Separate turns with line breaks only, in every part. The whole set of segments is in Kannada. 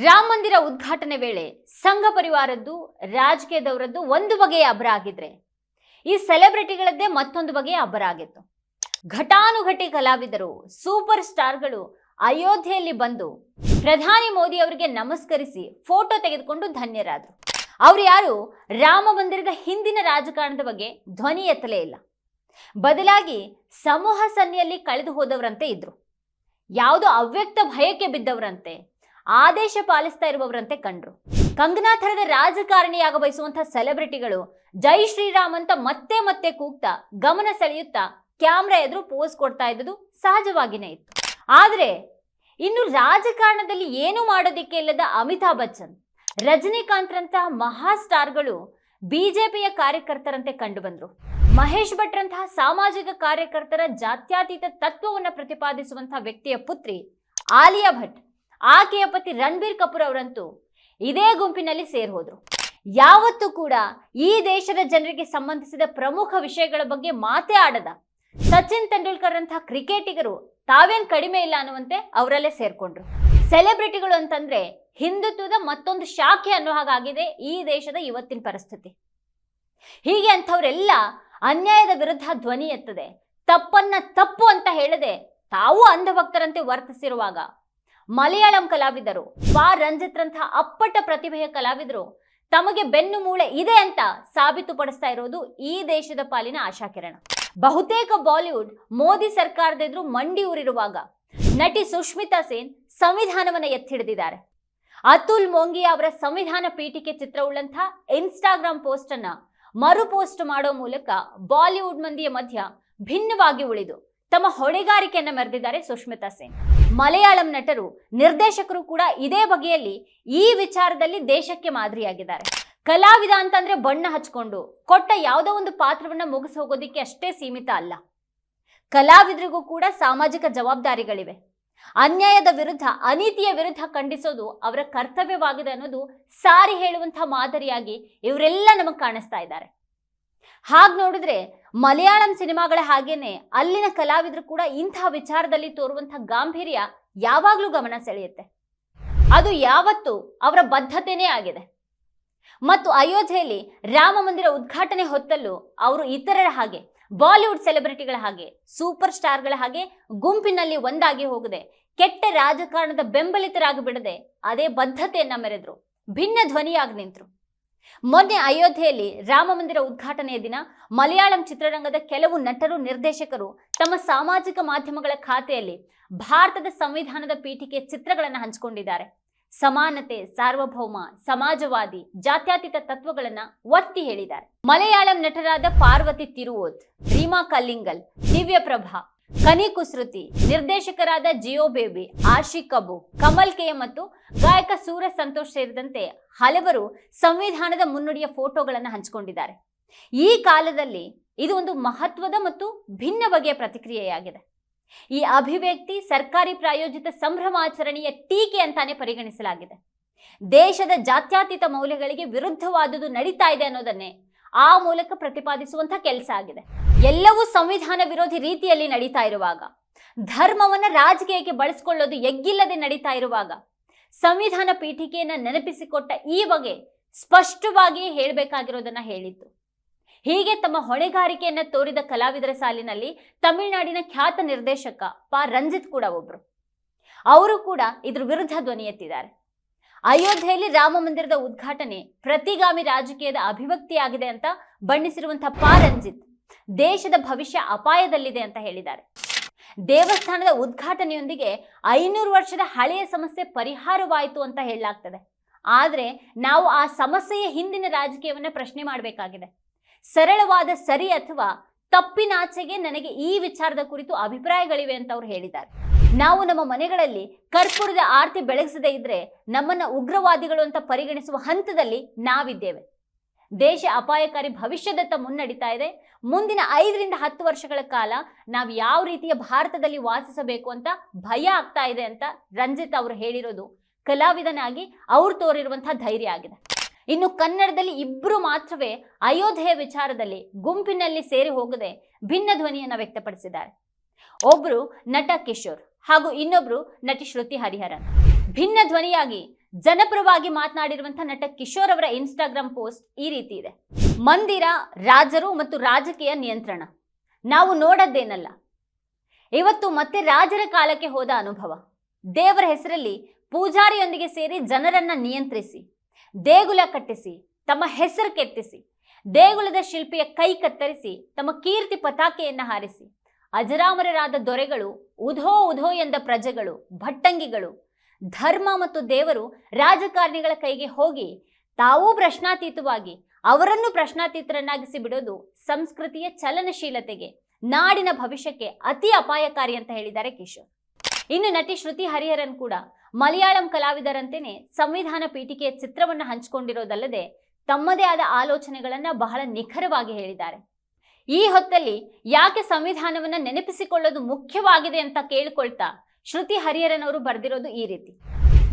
ರಾಮ ಮಂದಿರ ಉದ್ಘಾಟನೆ ವೇಳೆ ಸಂಘ ಪರಿವಾರದ್ದು, ರಾಜಕೀಯದವರದ್ದು ಒಂದು ಬಗೆಯ ಅಬ್ಬರ ಆಗಿದ್ರೆ, ಈ ಸೆಲೆಬ್ರಿಟಿಗಳದ್ದೇ ಮತ್ತೊಂದು ಬಗೆಯ ಅಬ್ಬರ ಆಗಿತ್ತು. ಘಟಾನುಘಟಿ ಕಲಾವಿದರು, ಸೂಪರ್ ಸ್ಟಾರ್ಗಳು ಅಯೋಧ್ಯೆಯಲ್ಲಿ ಬಂದು ಪ್ರಧಾನಿ ಮೋದಿ ಅವರಿಗೆ ನಮಸ್ಕರಿಸಿ ಫೋಟೋ ತೆಗೆದುಕೊಂಡು ಧನ್ಯರಾದರು. ಅವರು ಯಾರು? ರಾಮ ಮಂದಿರದ ಹಿಂದಿನ ರಾಜಕಾರಣದ ಬಗ್ಗೆ ಧ್ವನಿ ಎತ್ತಲೇ ಇಲ್ಲ. ಬದಲಾಗಿ ಸಮೂಹ ಸನ್ನಿಯಲ್ಲಿ ಕಳೆದು ಹೋದವರಂತೆ ಇದ್ರು. ಯಾವುದೋ ಅವ್ಯಕ್ತ ಭಯಕ್ಕೆ ಬಿದ್ದವರಂತೆ ಆದೇಶ ಪಾಲಿಸ್ತಾ ಇರುವವರಂತೆ ಕಂಡ್ರು. ಕಂಗನಾ ಥರದ ರಾಜಕಾರಣಿಯಾಗ ಬಯಸುವಂತಹ ಸೆಲೆಬ್ರಿಟಿಗಳು ಜೈ ಶ್ರೀರಾಮ್ ಅಂತ ಮತ್ತೆ ಮತ್ತೆ ಕೂಗ್ತಾ ಗಮನ ಸೆಳೆಯುತ್ತಾ ಕ್ಯಾಮ್ರಾ ಎದುರು ಪೋಸ್ ಕೊಡ್ತಾ ಇದ್ದುದು ಸಹಜವಾಗಿನೇ ಇತ್ತು. ಆದ್ರೆ ಇನ್ನು ರಾಜಕಾರಣದಲ್ಲಿ ಏನು ಮಾಡೋದಿಕ್ಕೆ ಇಲ್ಲದ ಅಮಿತಾಬ್ ಬಚ್ಚನ್ ರಜನಿಕಾಂತ್ರಂತಹ ಮಹಾ ಸ್ಟಾರ್ಗಳು ಬಿಜೆಪಿಯ ಕಾರ್ಯಕರ್ತರಂತೆ ಕಂಡು ಬಂದ್ರು ಮಹೇಶ್ ಭಟ್ರಂತಹ ಸಾಮಾಜಿಕ ಕಾರ್ಯಕರ್ತರ ಜಾತ್ಯಾತೀತ ತತ್ವವನ್ನು ಪ್ರತಿಪಾದಿಸುವಂತಹ ವ್ಯಕ್ತಿಯ ಪುತ್ರಿ ಆಲಿಯಾ ಭಟ್. ಆಕೆಯ ಪತಿ ರಣಬೀರ್ ಕಪೂರ್ ಅವರಂತೂ ಇದೇ ಗುಂಪಿನಲ್ಲಿ ಸೇರ್ ಹೋದ್ರು. ಯಾವತ್ತೂ ಕೂಡ ಈ ದೇಶದ ಜನರಿಗೆ ಸಂಬಂಧಿಸಿದ ಪ್ರಮುಖ ವಿಷಯಗಳ ಬಗ್ಗೆ ಮಾತೇ ಆಡದ. ಸಚಿನ್ ತೆಂಡೂಲ್ಕರ್ ಅಂತಹ ಕ್ರಿಕೆಟಿಗರು ತಾವೇನ್ ಕಡಿಮೆ ಇಲ್ಲ ಅನ್ನುವಂತೆ ಅವರಲ್ಲೇ ಸೇರ್ಕೊಂಡ್ರು. ಸೆಲೆಬ್ರಿಟಿಗಳು ಅಂತಂದ್ರೆ ಹಿಂದುತ್ವದ ಮತ್ತೊಂದು ಶಾಖೆ ಅನ್ನೋ ಹಾಗಾಗಿದೆ ಈ ದೇಶದ ಇವತ್ತಿನ ಪರಿಸ್ಥಿತಿ. ಹೀಗೆ ಅಂಥವರೆಲ್ಲ ಅನ್ಯಾಯದ ವಿರುದ್ಧ ಧ್ವನಿ ಎತ್ತದೆ, ತಪ್ಪನ್ನ ತಪ್ಪು ಅಂತ ಹೇಳದೆ ತಾವು ಅಂಧಭಕ್ತರಂತೆ ವರ್ತಿಸಿರುವಾಗ ಮಲಯಾಳಂ ಕಲಾವಿದರು ಪಾ ರಂಜಿತ್ರಂತಹ ಅಪ್ಪಟ ಪ್ರತಿಭೆಯ ಕಲಾವಿದರು. ತಮಗೆ ಬೆನ್ನು ಮೂಳೆ ಇದೆ ಅಂತ ಸಾಬೀತುಪಡಿಸ್ತಾ ಇರೋದು ಈ ದೇಶದ ಪಾಲಿನ ಆಶಾಕಿರಣ. ಬಹುತೇಕ ಬಾಲಿವುಡ್ ಮೋದಿ ಸರ್ಕಾರದೆದುರು ಮಂಡಿ ಊರಿರುವಾಗ ನಟಿ ಸುಷ್ಮಿತಾ ಸೇನ್ ಸಂವಿಧಾನವನ್ನ ಎತ್ತಿಡಿದಿದ್ದಾರೆ ಅತುಲ್ ಮೋಂಗಿಯಾ ಅವರ ಸಂವಿಧಾನ ಪೀಠಿಕೆ ಚಿತ್ರವುಳ್ಳಂತಹ ಇನ್ಸ್ಟಾಗ್ರಾಮ್ ಪೋಸ್ಟ್ ಅನ್ನ ಮರು ಪೋಸ್ಟ್ ಮಾಡೋ ಮೂಲಕ ಬಾಲಿವುಡ್ ಮಂದಿಯ ಮಧ್ಯ ಭಿನ್ನವಾಗಿ ಉಳಿದು ತಮ್ಮ ಹೊಣೆಗಾರಿಕೆಯನ್ನ ಮೆರೆದಿದ್ದಾರೆ ಸುಷ್ಮಿತಾ ಸೇನ್. ಮಲಯಾಳಂ ನಟರು, ನಿರ್ದೇಶಕರು ಕೂಡ ಇದೇ ಬಗೆಯಲ್ಲಿ ಈ ವಿಚಾರದಲ್ಲಿ ದೇಶಕ್ಕೆ ಮಾದರಿಯಾಗಿದ್ದಾರೆ. ಕಲಾವಿದ ಅಂತಂದ್ರೆ ಬಣ್ಣ ಹಚ್ಕೊಂಡು, ಕೊಟ್ಟ ಯಾವುದೋ ಒಂದು ಪಾತ್ರವನ್ನ ಮುಗಿಸಿ ಹೋಗೋದಿಕ್ಕೆ ಅಷ್ಟೇ ಸೀಮಿತ ಅಲ್ಲ. ಕಲಾವಿದರಿಗೂ ಕೂಡ ಸಾಮಾಜಿಕ ಜವಾಬ್ದಾರಿಗಳಿವೆ. ಅನ್ಯಾಯದ ವಿರುದ್ಧ, ಅನೀತಿಯ ವಿರುದ್ಧ ಖಂಡಿಸೋದು ಅವರ ಕರ್ತವ್ಯವಾಗಿದೆ ಅನ್ನೋದು ಸಾರಿ ಹೇಳುವಂತಹ ಮಾದರಿಯಾಗಿ ಇವರೆಲ್ಲ ನಮಗೆ ಕಾಣಿಸ್ತಾ ಇದ್ದಾರೆ. ಹಾಗೆ ನೋಡಿದ್ರೆ ಮಲಯಾಳಂ ಸಿನಿಮಾಗಳ ಹಾಗೇನೆ ಅಲ್ಲಿನ ಕಲಾವಿದರು ಕೂಡ ಇಂತಹ ವಿಚಾರದಲ್ಲಿ ತೋರುವಂತಹ ಗಾಂಭೀರ್ಯ ಯಾವಾಗಲೂ ಗಮನ ಸೆಳೆಯುತ್ತೆ. ಅದು ಯಾವತ್ತು ಅವರ ಬದ್ಧತೆನೇ ಆಗಿದೆ. ಮತ್ತು ಅಯೋಧ್ಯೆಯಲ್ಲಿ ರಾಮ ಮಂದಿರ ಉದ್ಘಾಟನೆ ಹೊತ್ತಲ್ಲೂ ಅವರು ಇತರರ ಹಾಗೆ, ಬಾಲಿವುಡ್ ಸೆಲೆಬ್ರಿಟಿಗಳ ಹಾಗೆ, ಸೂಪರ್ ಸ್ಟಾರ್ಗಳ ಹಾಗೆ ಗುಂಪಿನಲ್ಲಿ ಒಂದಾಗಿ ಹೋಗದೆ, ಕೆಟ್ಟ ರಾಜಕಾರಣದ ಬೆಂಬಲಿತರಾಗಿ ಬಿಡದೆ ಅದೇ ಬದ್ಧತೆಯನ್ನ ಮೆರೆದ್ರು. ಭಿನ್ನ ಧ್ವನಿಯಾಗಿ ನಿಂತರು. ಮೊನ್ನೆ ಅಯೋಧ್ಯೆಯಲ್ಲಿ ರಾಮ ಮಂದಿರ ಉದ್ಘಾಟನೆಯ ದಿನ ಮಲಯಾಳಂ ಚಿತ್ರರಂಗದ ಕೆಲವು ನಟರು, ನಿರ್ದೇಶಕರು ತಮ್ಮ ಸಾಮಾಜಿಕ ಮಾಧ್ಯಮಗಳ ಖಾತೆಯಲ್ಲಿ ಭಾರತದ ಸಂವಿಧಾನದ ಪೀಠಿಕೆ ಚಿತ್ರಗಳನ್ನು ಹಂಚಿಕೊಂಡಿದ್ದಾರೆ. ಸಮಾನತೆ, ಸಾರ್ವಭೌಮ, ಸಮಾಜವಾದಿ, ಜಾತ್ಯತೀತ ತತ್ವಗಳನ್ನ ಒತ್ತಿ ಹೇಳಿದ್ದಾರೆ. ಮಲಯಾಳಂ ನಟರಾದ ಪಾರ್ವತಿ ತಿರುವೋತ್ ರೀಮಾ ಕಲ್ಲಿಂಗಲ್ ದಿವ್ಯ ಪ್ರಭಾ ಕನಿ ಕುಸೃತಿ, ನಿರ್ದೇಶಕರಾದ ಜಿಯೋ ಬೇಬಿ, ಆಶಿ ಕಬು, ಕಮಲ್ ಕೆ ಮತ್ತು ಗಾಯಕ ಸೂರ್ಯ ಸಂತೋಷ್ ಸೇರಿದಂತೆ ಹಲವರು ಸಂವಿಧಾನದ ಮುನ್ನುಡಿಯ ಫೋಟೋಗಳನ್ನು ಹಂಚಿಕೊಂಡಿದ್ದಾರೆ. ಈ ಕಾಲದಲ್ಲಿ ಇದು ಒಂದು ಮಹತ್ವದ ಮತ್ತು ಭಿನ್ನ ಬಗೆಯ ಪ್ರತಿಕ್ರಿಯೆಯಾಗಿದೆ. ಈ ಅಭಿವ್ಯಕ್ತಿ ಸರ್ಕಾರಿ ಪ್ರಾಯೋಜಿತ ಸಂಭ್ರಮಾಚರಣೆಯ ಟೀಕೆ ಅಂತಾನೆ ಪರಿಗಣಿಸಲಾಗಿದೆ. ದೇಶದ ಜಾತ್ಯಾತೀತ ಮೌಲ್ಯಗಳಿಗೆ ವಿರುದ್ಧವಾದುದು ನಡೀತಾ ಇದೆ ಅನ್ನೋದನ್ನೇ ಆ ಮೂಲಕ ಪ್ರತಿಪಾದಿಸುವಂತಹ ಕೆಲಸ ಆಗಿದೆ. ಎಲ್ಲವೂ ಸಂವಿಧಾನ ವಿರೋಧಿ ರೀತಿಯಲ್ಲಿ ನಡೀತಾ ಇರುವಾಗ. ಧರ್ಮವನ್ನ ರಾಜಕೀಯಕ್ಕೆ ಬಳಸಿಕೊಳ್ಳೋದು ಎಗ್ಗಿಲ್ಲದೆ ನಡೀತಾ ಇರುವಾಗ. ಸಂವಿಧಾನ ಪೀಠಿಕೆಯನ್ನ ನೆನಪಿಸಿಕೊಟ್ಟ ಈ ಬಗೆ ಸ್ಪಷ್ಟವಾಗಿಯೇ ಹೇಳಬೇಕಾಗಿರೋದನ್ನ ಹೇಳಿತ್ತು ಹೀಗೆ ತಮ್ಮ ಹೊಣೆಗಾರಿಕೆಯನ್ನ ತೋರಿದ ಕಲಾವಿದರ ಸಾಲಿನಲ್ಲಿ ತಮಿಳುನಾಡಿನ ಖ್ಯಾತ ನಿರ್ದೇಶಕ ಪಾ. ರಂಜಿತ್ ಕೂಡ ಒಬ್ರು. ಅವರು ಕೂಡ ಇದ್ರ ವಿರುದ್ಧ ಧ್ವನಿ ಎತ್ತಿದ್ದಾರೆ. ಅಯೋಧ್ಯೆಯಲ್ಲಿ ರಾಮ ಮಂದಿರದ ಉದ್ಘಾಟನೆ ಪ್ರತಿಗಾಮಿ ರಾಜಕೀಯದ ಅಭಿವ್ಯಕ್ತಿಯಾಗಿದೆ ಅಂತ ಬಣ್ಣಿಸಿರುವಂತಹ ಪಾ. ರಂಜಿತ್. ದೇಶದ ಭವಿಷ್ಯ ಅಪಾಯದಲ್ಲಿದೆ ಅಂತ ಹೇಳಿದ್ದಾರೆ. ದೇವಸ್ಥಾನದ ಉದ್ಘಾಟನೆಯೊಂದಿಗೆ ಐನೂರು ವರ್ಷದ ಹಳೆಯ ಸಮಸ್ಯೆ ಪರಿಹಾರವಾಯಿತು ಅಂತ ಹೇಳಲಾಗ್ತದೆ. ಆದರೆ ನಾವು ಆ ಸಮಸ್ಯೆಯ ಹಿಂದಿನ ರಾಜಕೀಯವನ್ನ ಪ್ರಶ್ನೆ ಮಾಡಬೇಕಾಗಿದೆ. ಸರಳವಾದ ಸರಿ ಅಥವಾ ತಪ್ಪಿನಾಚೆಗೆ ನನಗೆ ಈ ವಿಚಾರದ ಕುರಿತು ಅಭಿಪ್ರಾಯಗಳಿವೆ ಅಂತ ಅವ್ರು ಹೇಳಿದ್ದಾರೆ. ನಾವು ನಮ್ಮ ಮನೆಗಳಲ್ಲಿ ಕರ್ಪೂರದ ಆರತಿ ಬೆಳಗಿಸದೇ ಇದ್ರೆ ನಮ್ಮನ್ನ ಉಗ್ರವಾದಿಗಳು ಅಂತ ಪರಿಗಣಿಸುವ ಹಂತದಲ್ಲಿ ನಾವಿದ್ದೇವೆ. ದೇಶ ಅಪಾಯಕಾರಿ ಭವಿಷ್ಯದತ್ತ ಮುನ್ನಡೀತಾ ಇದೆ. ಮುಂದಿನ ಐದರಿಂದ ಹತ್ತು ವರ್ಷಗಳ ಕಾಲ ನಾವು ಯಾವ ರೀತಿಯ ಭಾರತದಲ್ಲಿ ವಾಸಿಸಬೇಕು ಅಂತ ಭಯ ಆಗ್ತಾ ಇದೆ ಅಂತ ರಂಜಿತ್ ಅವರು ಹೇಳಿರೋದು. ಕಲಾವಿದನಾಗಿ ಅವ್ರು ತೋರಿರುವಂತಹ ಧೈರ್ಯ ಆಗಿದೆ. ಇನ್ನು ಕನ್ನಡದಲ್ಲಿ ಇಬ್ಬರು ಮಾತ್ರವೇ ಅಯೋಧ್ಯೆಯ ವಿಚಾರದಲ್ಲಿ ಗುಂಪಿನಲ್ಲಿ ಸೇರಿ ಹೋಗದೆ ಭಿನ್ನ ಧ್ವನಿಯನ್ನ ವ್ಯಕ್ತಪಡಿಸಿದ್ದಾರೆ. ಒಬ್ರು ನಟ ಕಿಶೋರ್ ಹಾಗೂ ಇನ್ನೊಬ್ರು ನಟಿ ಶ್ರುತಿ ಹರಿಹರನ್. ಭಿನ್ನ ಧ್ವನಿಯಾಗಿ ಜನಪರವಾಗಿ ಮಾತನಾಡಿರುವಂತಹ ನಟ ಕಿಶೋರ್ ಅವರ ಇನ್ಸ್ಟಾಗ್ರಾಮ್ ಪೋಸ್ಟ್ ಈ ರೀತಿ ಇದೆ. ಮಂದಿರ, ರಾಜರು ಮತ್ತು ರಾಜಕೀಯ ನಿಯಂತ್ರಣ. ನಾವು ನೋಡದ್ದೇನಲ್ಲ. ಇವತ್ತು ಮತ್ತೆ ರಾಜರ ಕಾಲಕ್ಕೆ ಹೋದ ಅನುಭವ. ದೇವರ ಹೆಸರಲ್ಲಿ ಪೂಜಾರಿಯೊಂದಿಗೆ ಸೇರಿ ಜನರನ್ನ ನಿಯಂತ್ರಿಸಿ, ದೇಗುಲ ಕಟ್ಟಿಸಿ, ತಮ್ಮ ಹೆಸರು ಕೆತ್ತಿಸಿ, ದೇಗುಲದ ಶಿಲ್ಪಿಯ ಕೈ ಕತ್ತರಿಸಿ, ತಮ್ಮ ಕೀರ್ತಿ ಪತಾಕೆಯನ್ನ ಹಾರಿಸಿ, ಅಜರಾಮರರಾದ ದೊರೆಗಳು ಉಧೋ ಉಧೋ ಎಂದ ಪ್ರಜೆಗಳು, ಭಟ್ಟಂಗಿಗಳು ಧರ್ಮ ಮತ್ತು ದೇವರು ರಾಜಕಾರಣಿಗಳ ಕೈಗೆ ಹೋಗಿ ತಾವೂ ಪ್ರಶ್ನಾತೀತವಾಗಿ ಅವರನ್ನು ಪ್ರಶ್ನಾತೀತರನ್ನಾಗಿಸಿ ಬಿಡೋದು ಸಂಸ್ಕೃತಿಯ ಚಲನಶೀಲತೆಗೆ, ನಾಡಿನ ಭವಿಷ್ಯಕ್ಕೆ ಅತಿ ಅಪಾಯಕಾರಿ ಅಂತ ಹೇಳಿದ್ದಾರೆ ಕಿಶೋರ್ ಇನ್ನು ನಟಿ ಶ್ರುತಿ ಹರಿಹರನ್ ಕೂಡ ಮಲಯಾಳಂ ಕಲಾವಿದರಂತೆಯೇ ಸಂವಿಧಾನ ಪೀಠಿಕೆಯ ಚಿತ್ರವನ್ನು ಹಂಚಿಕೊಂಡಿರೋದಲ್ಲದೆ ತಮ್ಮದೇ ಆದ ಆಲೋಚನೆಗಳನ್ನ ಬಹಳ ನಿಖರವಾಗಿ ಹೇಳಿದ್ದಾರೆ. ಈ ಹೊತ್ತಲ್ಲಿ ಯಾಕೆ ಸಂವಿಧಾನವನ್ನ ನೆನಪಿಸಿಕೊಳ್ಳೋದು ಮುಖ್ಯವಾಗಿದೆ ಅಂತ ಕೇಳಿಕೊಳ್ತಾ ಶ್ರುತಿ ಹರಿಹರನವರು ಬರೆದಿರೋದು ಈ ರೀತಿ.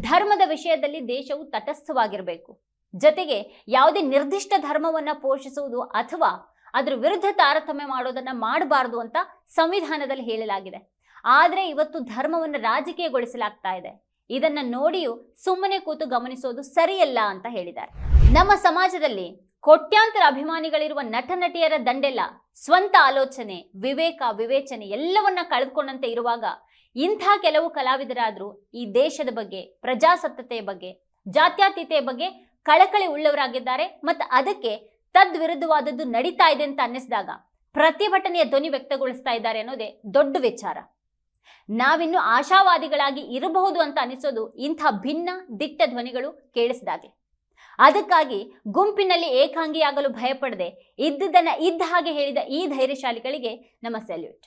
ಧರ್ಮದ ವಿಷಯದಲ್ಲಿ ದೇಶವು ತಟಸ್ಥವಾಗಿರಬೇಕು. ಜೊತೆಗೆ ಯಾವುದೇ ನಿರ್ದಿಷ್ಟ ಧರ್ಮವನ್ನ ಪೋಷಿಸುವುದು ಅಥವಾ ಅದರ ವಿರುದ್ಧ ತಾರತಮ್ಯ ಮಾಡೋದನ್ನ ಮಾಡಬಾರದು ಅಂತ ಸಂವಿಧಾನದಲ್ಲಿ ಹೇಳಲಾಗಿದೆ. ಆದ್ರೆ ಇವತ್ತು ಧರ್ಮವನ್ನು ರಾಜಕೀಯಗೊಳಿಸಲಾಗ್ತಾ ಇದೆ. ಇದನ್ನ ನೋಡಿಯೂ ಸುಮ್ಮನೆ ಕೂತು ಗಮನಿಸೋದು ಸರಿಯಲ್ಲ ಅಂತ ಹೇಳಿದ್ದಾರೆ. ನಮ್ಮ ಸಮಾಜದಲ್ಲಿ ಕೋಟ್ಯಾಂತರ ಅಭಿಮಾನಿಗಳಿರುವ ನಟ ನಟಿಯರ ದಂಡೆಲ್ಲ ಸ್ವಂತ ಆಲೋಚನೆ, ವಿವೇಕ, ವಿವೇಚನೆ ಎಲ್ಲವನ್ನ ಕಳೆದುಕೊಂಡಂತೆ ಇರುವಾಗ ಇಂಥ ಕೆಲವು ಕಲಾವಿದರಾದರೂ ಈ ದೇಶದ ಬಗ್ಗೆ ಪ್ರಜಾಸತ್ತತೆಯ ಬಗ್ಗೆ ಜಾತ್ಯಾತೀತೆಯ ಬಗ್ಗೆ ಕಳಕಳಿ ಉಳ್ಳವರಾಗಿದ್ದಾರೆ ಮತ್ತು ಅದಕ್ಕೆ ತದ್ವಿರುದ್ಧವಾದದ್ದು ನಡೀತಾ ಇದೆ ಅಂತ ಅನ್ನಿಸಿದಾಗ ಪ್ರತಿಭಟನೆಯ ಧ್ವನಿ ವ್ಯಕ್ತಗೊಳಿಸ್ತಾ ಇದ್ದಾರೆ ಅನ್ನೋದೇ ದೊಡ್ಡ ವಿಚಾರ. ನಾವಿನ್ನು ಆಶಾವಾದಿಗಳಾಗಿ ಇರಬಹುದು ಅಂತ ಅನಿಸೋದು ಇಂಥ ಭಿನ್ನ, ದಿಟ್ಟ ಧ್ವನಿಗಳು ಕೇಳಿಸಿದಾಗೆ. ಅದಕ್ಕಾಗಿ ಗುಂಪಿನಲ್ಲಿ ಏಕಾಂಗಿಯಾಗಲು ಭಯಪಡದೆ ಇದ್ದುದನ್ನ ಇದ್ದ ಹಾಗೆ ಹೇಳಿದ ಈ ಧೈರ್ಯಶಾಲಿಗಳಿಗೆ ನಮ್ಮ ಸೆಲ್ಯೂಟ್